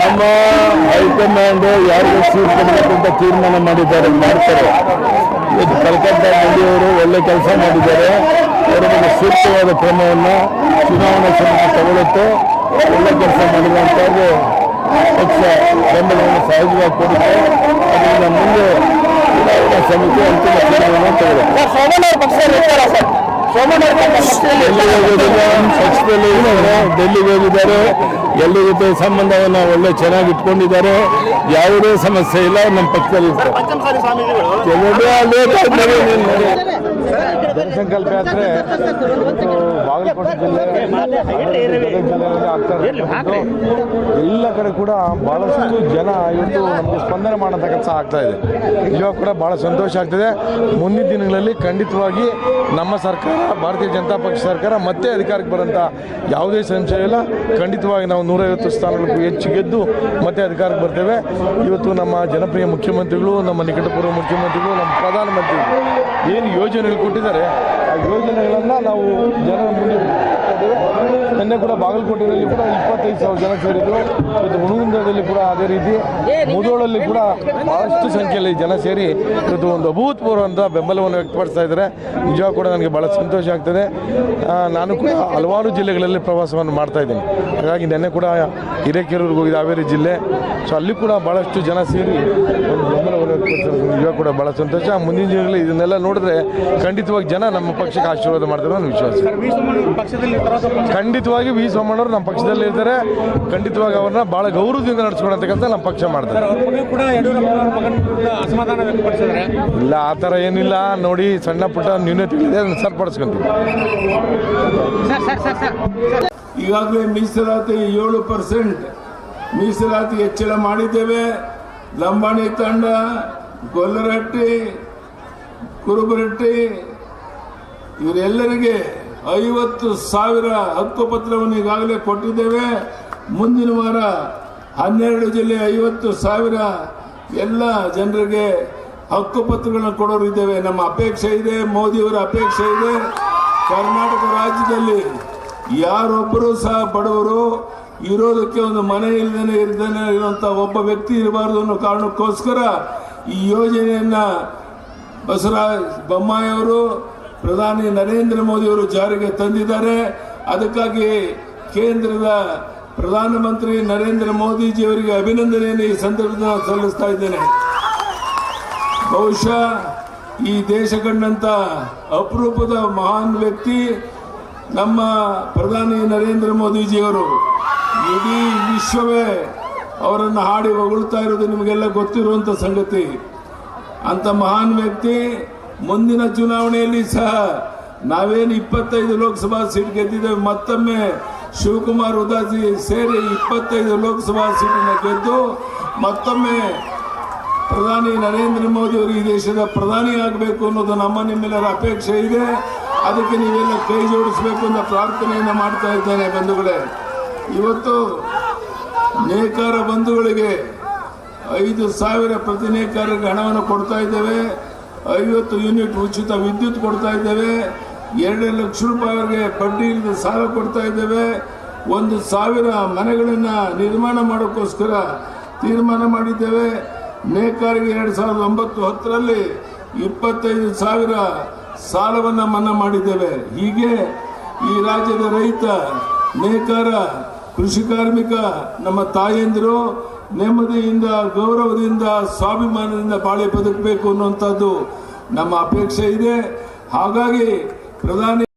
ನಮ್ಮ ಹೈಕಮಾಂಡ್ ಯಾರಿಗೂ ಸೀಟ್ ಕೊಡಬೇಕು ಅಂತ ತೀರ್ಮಾನ ಮಾಡಿದ್ದಾರೆ ಮಾಡ್ತಾರೆ. ಇದು ಕಲ್ಕತ್ತಾ ಮಂಡಿಯವರು ಒಳ್ಳೆ ಕೆಲಸ ಮಾಡಿದ್ದಾರೆ. ಅವರ ಬಗ್ಗೆ ಸೂಕ್ತವಾದ ಕ್ರಮವನ್ನು ಚುನಾವಣಾ ಸಮಿತಿ ತಗೊಳ್ಳುತ್ತೆ. ಒಳ್ಳೆ ಕೆಲಸ ಮಾಡಿರುವಂಥದ್ದು ಪಕ್ಷ ಬೆಂಬಲವನ್ನು ಸಹಜವಾಗಿ ಕೊಡುತ್ತೆ. ಅದರಿಂದ ಮುಂದೆ ಚುನಾವಣಾ ಸಮಿತಿ ಅಂತಿಮ ತೀರ್ಮಾನ ತಗೊಳ್ಳುತ್ತೆ. ಪಕ್ಷದಲ್ಲಿ ಪಕ್ಷದಲ್ಲಿ ಡೆಲ್ಲಿಗೆ ಹೋಗಿದ್ದಾರೆ. ಎಲ್ಲರ ಜೊತೆ ಸಂಬಂಧವನ್ನು ಒಳ್ಳೆ ಚೆನ್ನಾಗಿ ಇಟ್ಕೊಂಡಿದ್ದಾರೆ ಯಾವುದೇ ಸಮಸ್ಯೆ ಇಲ್ಲ ನಮ್ಮ ಆದ್ಮೇಲೆ ಜನಸಂಕಲ್ಪ ಯಾತ್ರೆ ಬಾಗಲಕೋಟೆ ಜಿಲ್ಲೆ ಜಿಲ್ಲೆಯಲ್ಲಿ ಆಗ್ತಾ ಇರೋದು ಎಲ್ಲ ಕಡೆ ಕೂಡ ಬಹಳಷ್ಟು ಜನ ಇವತ್ತು ನಮಗೆ ಸ್ಪಂದನೆ ಮಾಡೋಂಥ ಕೆಲಸ ಆಗ್ತಾ ಇದೆ ಇವಾಗ ಕೂಡ ಬಹಳ ಸಂತೋಷ ಆಗ್ತಿದೆ ಮುಂದಿನ ದಿನಗಳಲ್ಲಿ ಖಂಡಿತವಾಗಿ ನಮ್ಮ ಸರ್ಕಾರ ಭಾರತೀಯ ಜನತಾ ಪಕ್ಷ ಸರ್ಕಾರ ಮತ್ತೆ ಅಧಿಕಾರಕ್ಕೆ ಬರೋಂಥ ಯಾವುದೇ ಸಂಶಯ ಇಲ್ಲ ಖಂಡಿತವಾಗಿ ನಾವು ನೂರೈವತ್ತು ಸ್ಥಾನಗಳಿಗೂ ಹೆಚ್ಚು ಗೆದ್ದು ಮತ್ತೆ ಅಧಿಕಾರಕ್ಕೆ ಬರ್ತೇವೆ. ಇವತ್ತು ನಮ್ಮ ಜನಪ್ರಿಯ ಮುಖ್ಯಮಂತ್ರಿಗಳು, ನಮ್ಮ ನಿಕಟಪೂರ್ವ ಮುಖ್ಯಮಂತ್ರಿಗಳು, ನಮ್ಮ ಪ್ರಧಾನಮಂತ್ರಿಗಳು ಏನು ಯೋಜನೆಗಳು ಕೊಟ್ಟಿದ್ದಾರೆ, ಆ ಯೋಜನೆಗಳನ್ನು ನಾವು ಜನರ ಮುಂದೆ ನಿನ್ನೆ ಕೂಡ ಬಾಗಲಕೋಟೆಯಲ್ಲಿ ಕೂಡ ಇಪ್ಪತ್ತೈದು ಸಾವಿರ ಜನ ಸೇರಿದ್ರು. ಇವತ್ತು ಹುಣಗುಂದದಲ್ಲಿ ಕೂಡ ಅದೇ ರೀತಿ ಮುದೋಳಲ್ಲಿ ಕೂಡ ಬಹಳಷ್ಟು ಸಂಖ್ಯೆಯಲ್ಲಿ ಜನ ಸೇರಿ ಇವತ್ತು ಒಂದು ಅಭೂತಪೂರ್ವಂತ ಬೆಂಬಲವನ್ನು ವ್ಯಕ್ತಪಡಿಸ್ತಾ ಇದ್ದಾರೆ. ನಿಜ ಕೂಡ ನನಗೆ ಬಹಳ ಸಂತೋಷ ಆಗ್ತದೆ. ನಾನು ಕೂಡ ಹಲವಾರು ಜಿಲ್ಲೆಗಳಲ್ಲಿ ಪ್ರವಾಸವನ್ನು ಮಾಡ್ತಾ ಇದ್ದೀನಿ. ಹಾಗಾಗಿ ನಿನ್ನೆ ಕೂಡ ಹಿರೇಕೆರೂರಿಗೆ ಹೋಗಿದೆ ಹಾವೇರಿ ಜಿಲ್ಲೆ. ಸೊ ಅಲ್ಲಿ ಕೂಡ ಭಾಳಷ್ಟು ಜನ ಸೇರಿ ಒಂದು ಬೆಂಬಲವನ್ನು ವ್ಯಕ್ತಪಡಿಸಿದ್ರು ನಿಜ ಕೂಡ ಬಹಳ ಸಂತೋಷ. ಮುಂದಿನ ದಿನಗಳಲ್ಲಿ ಇದನ್ನೆಲ್ಲ ನೋಡಿದ್ರೆ ಖಂಡಿತವಾಗಿ ಜನ ನಮ್ಮ ಪಕ್ಷಕ್ಕೆ ಆಶೀರ್ವಾದ ಮಾಡ್ತಾರೆ ಅನ್ನೋ ವಿಶ್ವಾಸ. ಖಂಡಿತವಾಗಿ ಖಂಡಿತವಾಗಿ ವಿ ಸೋಮಣ್ಣವರು ನಮ್ಮ ಪಕ್ಷದಲ್ಲಿ ಇರ್ತಾರೆ. ಖಂಡಿತವಾಗಿ ಅವ್ರನ್ನ ಭಾಳ ಗೌರವದಿಂದ ನಡೆಸ್ಕೊಳ್ಳೋಂಥ ಕೆಲಸ ನಮ್ಮ ಪಕ್ಷ ಮಾಡ್ತಾರೆ. ಇಲ್ಲ ಆ ಥರ ಏನಿಲ್ಲ. ನೋಡಿ ಸಣ್ಣ ಪುಟ್ಟ ನ್ಯೂನತೆಗಳಿದೆ ಅದನ್ನು ಸರಿಪಡಿಸ್ಕೊಂತೀವಿ. Sir sir sir sir. ಈಗಾಗಲೇ ಮೀಸಲಾತಿ ಏಳು ಪರ್ಸೆಂಟ್. ಮೀಸಲಾತಿ ಹೆಚ್ಚಳ ಮಾಡಿದ್ದೇವೆ. ಲಂಬಾಣಿ ತಂಡ ಗೊಲ್ಲರಹಟ್ಟಿ ಕುರುಬರಟ್ಟಿ ಇವರೆಲ್ಲರಿಗೆ ಐವತ್ತು ಸಾವಿರ ಹಕ್ಕುಪತ್ರವನ್ನು ಈಗಾಗಲೇ ಕೊಟ್ಟಿದ್ದೇವೆ. ಮುಂದಿನ ವಾರ ಹನ್ನೆರಡು ಜಿಲ್ಲೆ ಐವತ್ತು ಸಾವಿರ ಎಲ್ಲ ಜನರಿಗೆ ಹಕ್ಕುಪತ್ರಗಳನ್ನು ಕೊಡೋರಿದ್ದೇವೆ ನಮ್ಮ ಅಪೇಕ್ಷೆ ಇದೆ, ಮೋದಿಯವರ ಅಪೇಕ್ಷೆ ಇದೆ. ಕರ್ನಾಟಕ ರಾಜ್ಯದಲ್ಲಿ ಯಾರೊಬ್ಬರೂ ಸಹ ಬಡವರು ಇರೋದಕ್ಕೆ ಒಂದು ಮನೆ ಇಲ್ಲದೇ ಇರ್ದೇನೆ ಇರುವಂತ ಒಬ್ಬ ವ್ಯಕ್ತಿ ಇರಬಾರದು ಅನ್ನೋ ಕಾರಣಕ್ಕೋಸ್ಕರ ಈ ಯೋಜನೆಯನ್ನ ಬಸವರಾಜ ಬೊಮ್ಮಾಯಿ ಅವರು ಪ್ರಧಾನಿ ನರೇಂದ್ರ ಮೋದಿ ಅವರು ಜಾರಿಗೆ ತಂದಿದ್ದಾರೆ. ಅದಕ್ಕಾಗಿ ಕೇಂದ್ರದ ಪ್ರಧಾನಮಂತ್ರಿ ನರೇಂದ್ರ ಮೋದಿಜಿ ಅವರಿಗೆ ಅಭಿನಂದನೆಯನ್ನು ಈ ಸಂದರ್ಭದಲ್ಲಿ ಸಲ್ಲಿಸ್ತಾ ಇದ್ದೇನೆ. ಬಹುಶಃ ಈ ದೇಶ ಕಂಡಂತ ಅಪರೂಪದ ಮಹಾನ್ ವ್ಯಕ್ತಿ ನಮ್ಮ ಪ್ರಧಾನಿ ನರೇಂದ್ರ ಮೋದಿಜಿಯವರು. ಇಡೀ ವಿಶ್ವವೇ ಅವರನ್ನು ಹಾಡಿ ಹೊಗಳ್ತಾ ಇರೋದು ನಿಮಗೆಲ್ಲ ಗೊತ್ತಿರುವಂತ ಸಂಗತಿ. ಅಂತ ಮಹಾನ್ ವ್ಯಕ್ತಿ ಮುಂದಿನ ಚುನಾವಣೆಯಲ್ಲಿ ಸಹ ನಾವೇನು ಇಪ್ಪತ್ತೈದು ಲೋಕಸಭಾ ಸೀಟ್ ಗೆದ್ದಿದ್ದೇವೆ, ಮತ್ತೊಮ್ಮೆ ಶಿವಕುಮಾರ್ ಉದಾಸಿ ಸೇರಿ ಇಪ್ಪತ್ತೈದು ಲೋಕಸಭಾ ಸೀಟನ್ನು ಗೆದ್ದು, ಮತ್ತೊಮ್ಮೆ ಪ್ರಧಾನಿ ನರೇಂದ್ರ ಮೋದಿ ಅವರು ಈ ದೇಶದ ಪ್ರಧಾನಿ ಆಗಬೇಕು ಅನ್ನೋದು ನಮ್ಮ ನಿಮ್ಮೆಲ್ಲರ ಅಪೇಕ್ಷೆ ಇದೆ. ಅದಕ್ಕೆ ನೀವೆಲ್ಲ ಕೈ ಜೋಡಿಸಬೇಕು ಅನ್ನೋ ಪ್ರಾರ್ಥನೆಯನ್ನು ಮಾಡ್ತಾ ಇದ್ದೇನೆ ಬಂಧುಗಳೇ. ಇವತ್ತು ನೇಕಾರ ಬಂಧುಗಳಿಗೆ ಐದು ಸಾವಿರ ಪ್ರತಿ ನೇಕಾರರಿಗೆ ಹಣವನ್ನು ಕೊಡ್ತಾ ಇದ್ದೇವೆ. ಐವತ್ತು ಯೂನಿಟ್ ಉಚಿತ ವಿದ್ಯುತ್ ಕೊಡ್ತಾ ಇದ್ದೇವೆ. ಎರಡು ಲಕ್ಷ ರೂಪಾಯಿವರೆಗೆ ಬಡ್ಡಿ ಇಲ್ಲದ ಸಾಲ ಕೊಡ್ತಾ ಇದ್ದೇವೆ. ಒಂದು ಸಾವಿರ ಮನೆಗಳನ್ನು ನಿರ್ಮಾಣ ಮಾಡೋಕ್ಕೋಸ್ಕರ ತೀರ್ಮಾನ ಮಾಡಿದ್ದೇವೆ. ನೇಕಾರಿಗೆ ಎರಡು ಸಾವಿರದ ಒಂಬತ್ತು ಹತ್ತರಲ್ಲಿ ಇಪ್ಪತ್ತೈದು ಸಾವಿರ ಸಾಲವನ್ನು ಮನ್ನಾ ಮಾಡಿದ್ದೇವೆ. ಹೀಗೆ ಈ ರಾಜ್ಯದ ರೈತ ನೇಕಾರ ಕೃಷಿ ಕಾರ್ಮಿಕ, ನಮ್ಮ ತಾಯಂದಿರು ನೆಮ್ಮದಿಯಿಂದ ಗೌರವದಿಂದ ಸ್ವಾಭಿಮಾನದಿಂದ ಬಾಳೆ ಬದುಕಬೇಕು ಅನ್ನುವಂಥದ್ದು ನಮ್ಮ ಅಪೇಕ್ಷೆ ಇದೆ. ಹಾಗಾಗಿ ಪ್ರಧಾನಿ